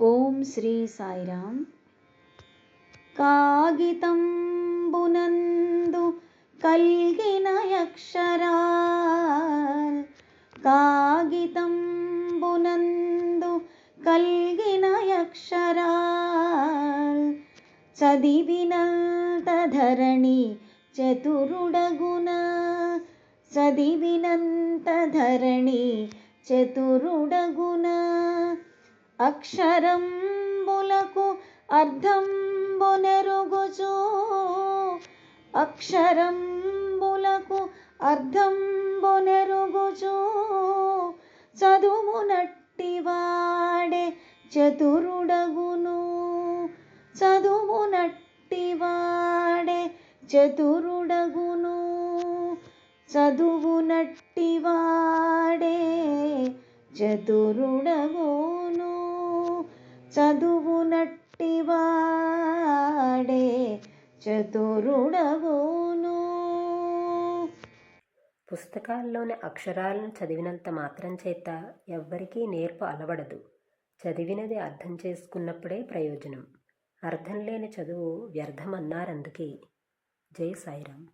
ఓం శ్రీ సాయిరామ్. కాగితంబునందు కల్గిన అక్షరాల్. కాగితంబునందు కల్గిన అక్షరాల్. చదివినంత ధరణి చతురుడగున. చదివినంత ధరణి చతురుడగునా. అక్షరంబులకు అర్థంబునెరుగుచు. అక్షరంబులకు అర్థంబునెరుగుచు. చదువునట్టివాడే చతురుడగును. చదువునట్టివాడే చతురుడగును. చదువునట్టివాడే చతురుడగును. చదువునట్టివాడే చతురుడవును పుస్తకాల్లోని అక్షరాలను చదివినంత మాత్రం చేత ఎవ్వరికీ నేర్పు అలవడదు. చదివినది అర్థం చేసుకున్నప్పుడే ప్రయోజనం. అర్థం లేని చదువు వ్యర్థమన్నారందుకే. జై సాయిరామ్.